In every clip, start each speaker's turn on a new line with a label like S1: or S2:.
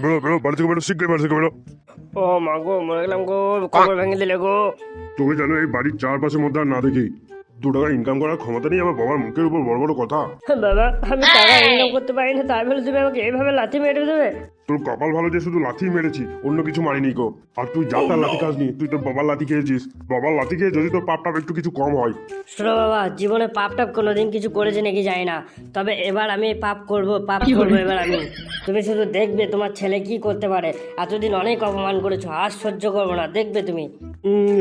S1: বেরো বেরো বাড়ি থেকে বেরো শীঘ্রই বাড়ি থেকে বেরো।
S2: ও মা গো মরে গেলাম গো কবর ভেঙে দিলে গো।
S1: তুমি জানো এই বাড়ির চারপাশের মধ্যে আর না দেখি। দু টাকা ইনকাম করার ক্ষমতা নেই আমার বাবার মুখের উপর বড় বড় কথা।
S2: বাবা আমি টাকা ইনকাম করতে পারি না তাই বলে তুমি আমাকে এইভাবে লাথি মেরে দেবে?
S1: তোর কপাল ভালো যে শুধু লাথি মেরেছি অন্য কিছু মারিনি গো। আর তুই যা তার লাথি খাসনি তুই তোর বাবার লাথি খেয়েছিস। বাবার লাথি খেয়ে যদি তোর পাপ টাপ একটু কিছু কম হয়।
S2: শোনো বাবা জীবনে পাপ টাপ কোনোদিন কিছু করেছে নাকি জানি না। তবে এবার আমি পাপ করব পাপ করব এবার আমি। তুমি শুধু দেখবে তোমার ছেলে কি করতে পারে। এতদিন অনেক অপমান করেছ আর সহ্য করব না দেখবে তুমি।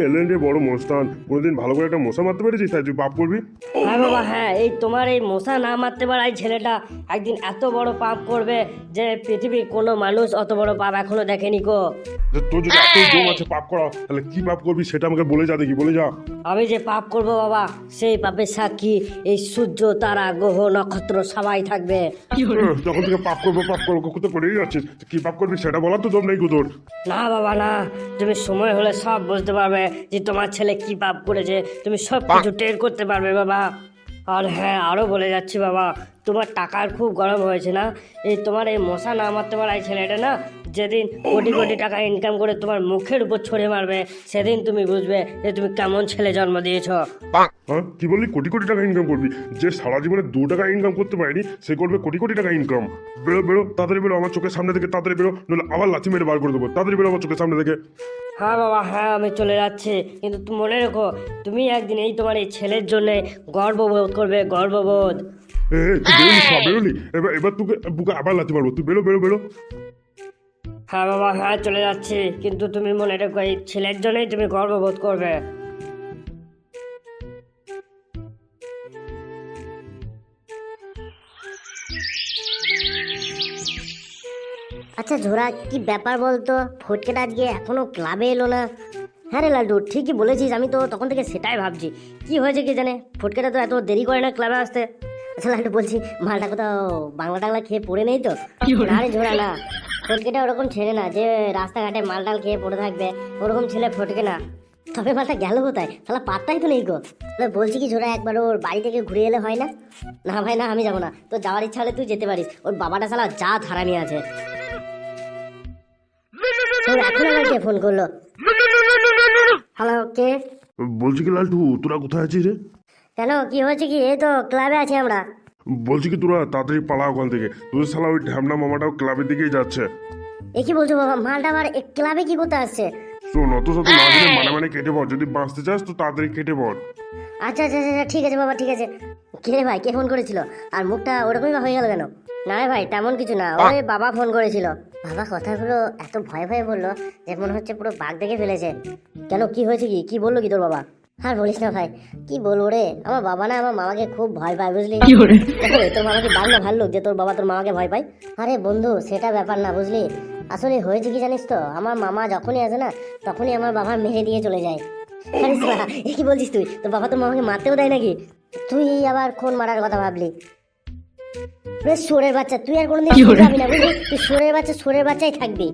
S1: এলেন রে বড় মোস্তান। কোনোদিন ভালো করে একটা মশা মারতে পেরেছিস? তাই তুই পাপ করবি?
S2: হ্যাঁ বাবা হ্যাঁ এই তোমার এই মশা না মারতে পারা এই ছেলেটা একদিন এত বড় পাপ করবে যে পৃথিবীর কোনো মানুষ অত বড় পাপ এখনও দেখেনি গো।
S1: যে তোর যদি এতই দম আছে পাপ করা তাহলে কি পাপ করবি সেটা আমাকে বলে যা দেখি বলে যা।
S2: আমি যে পাপ করব বাবা সেই পাপের সাক্ষী এই সূর্য তারা গ্রহ নক্ষত্র সবাই থাকবে।
S1: আহ, যখন থেকে পাপ করব পাপ করব কোথাও করেই যাচ্ছিস। কি পাপ করবি সেটা বলার তো দম নেই গো তোর।
S2: না বাবা না। তুমি সময় হলে সব বুঝতে পারবে যে তোমার ছেলে কি পাপ করেছে। তুমি সব কিছু টের করতে পারবে বাবা। আর হ্যাঁ আরও বলে যাচ্ছি বাবা, তোমার টাকার খুব গরম হয়েছে না? এই তোমার এই মশা না মারতে পারা এই ছেলেটা না যেদিন কোটি কোটি টাকা ইনকাম করে তোমার মুখের উপর ছড়ে মারবে সেদিন তুমি বুঝবে যে তুমি কেমন ছেলে জন্ম দিয়েছ।
S1: হ্যাঁ কি বললি? কোটি কোটি টাকা ইনকাম করবি। যে সারা জীবনে দু টাকা ইনকাম করতে পারেনি সে করবে কোটি কোটি টাকা ইনকাম বেরো বেরো তাড়াতাড়ি বেরো আমার চোখের সামনে থেকে তাড়াতাড়ি বেরো নাহলে আবার লাথি মেরে বার করে দেবো। তাড়াতাড়ি বেরো আমার চোখের সামনে থেকে।
S2: হ্যাঁ বাবা হ্যাঁ আমি চলে যাচ্ছি। কিন্তু তুমি মনে রেখো তুমি একদিন এই তোমার এই ছেলের জন্য গর্ববোধ করবে গর্ববোধ।
S1: এ এ, তুই বেরোলি বেরোলি। এবার এবার তোকে বুকে আবার লাথি মারবো। তুই বেরো বেরো বেরো।
S2: হ্যাঁ বাবা হ্যাঁ চলে যাচ্ছি কিন্তু তুমি মনে রেখো এই ছেলের জন্যই তুমি গর্ববোধ করবে।
S3: আচ্ছা ঝোরা কি ব্যাপার বলতো? ফটকেটা আজকে এখনও ক্লাবে এলো না। হ্যাঁ রে লাল্টু ঠিকই বলেছিস আমি তো তখন থেকে সেটাই ভাবছি। কি হয়েছে কি জানে? ফটকেটা তো এত দেরি করে না ক্লাবে আসতে। আচ্ছা লাল্টু বলছি মালটা কোথাও বাংলা টাংলা খেয়ে পড়ে নেই তো? না রে ঝোরা না। ফটকেটা ওরকম ছেড়ে না যে রাস্তাঘাটে মাল টাল খেয়ে পড়ে থাকবে ওরকম ছেলে ফটকে না। তবে মালটা গেল কোথায়? তাহলে পাত্তাই তো নেই গো। তাহলে বলছি কি ঝোরা একবার ওর বাড়ি থেকে ঘুরে এলে হয় না? না ভাই না আমি যাব না। তো যাওয়ার ইচ্ছা হলে তুই যেতে পারিস। ওর বাবাটা সালা যা ধারামি আছে। তোর এখন কে ফোন করল? হ্যালো কে?
S1: বলছি কি লালটু তোরা কোথায় আছিস রে?
S3: কেন কি হয়েছে কি? এই তো ক্লাবে আছি আমরা।
S1: বলছি কি তোরা তাড়াতাড়ি পালা ওখান থেকে। তোদের শালা ওই ঢ্যামনা মামাটাও ক্লাবের দিকেই যাচ্ছে।
S3: এ কি বলছো বাবা? মালটা আবার এ ক্লাবে কি করতে আসছে?
S1: শোন অত শত না দিলে মানে মানে কেটে পড়। যদি বাঁচতে চাস তো তাড়াতাড়ি কেটে পড়।
S3: আচ্ছা আচ্ছা আচ্ছা আচ্ছা, ঠিক আছে বাবা ঠিক আছে। কে রে ভাই কে ফোন করেছিল? আর মুখটা ওরকমই বা হয়ে গেল কেন? না রে ভাই তেমন কিছু না। ওই বাবা ফোন করেছিল। বাবা কথাগুলো এত ভয় ভয়ে বলল যে মনে হচ্ছে পুরো বাঘ দেখে ফেলেছে। কেন কি হয়েছে কি? কি বলল কি তোর বাবা? আর বলিস না ভাই কি বলব রে? আমার বাবা না আমার মামাকে খুব ভয় পায় বুঝলি? তোর মামাকে বাঘ না ভাল্লুক যে তোর বাবা তোর মামাকে ভয় পায়। আরে বন্ধু সেটা ব্যাপার না বুঝলি? আসলে হয়েছে কি জানিস তো? আমার মামা যখনই আসে না তখনই আমার বাবা মেরে দিয়ে চলে যায়। আরে এ কি বলছিস তুই? তোর বাবা তোর মামাকে মারতেও দেয় নাকি? তুই আবার খুন মারার কথা ভাবলি? সোরের বাচ্চা তুই আর কোনোদিন যাবি না বুঝলি? তুই সোরের বাচ্চা সোরের বাচ্চাই থাকবি।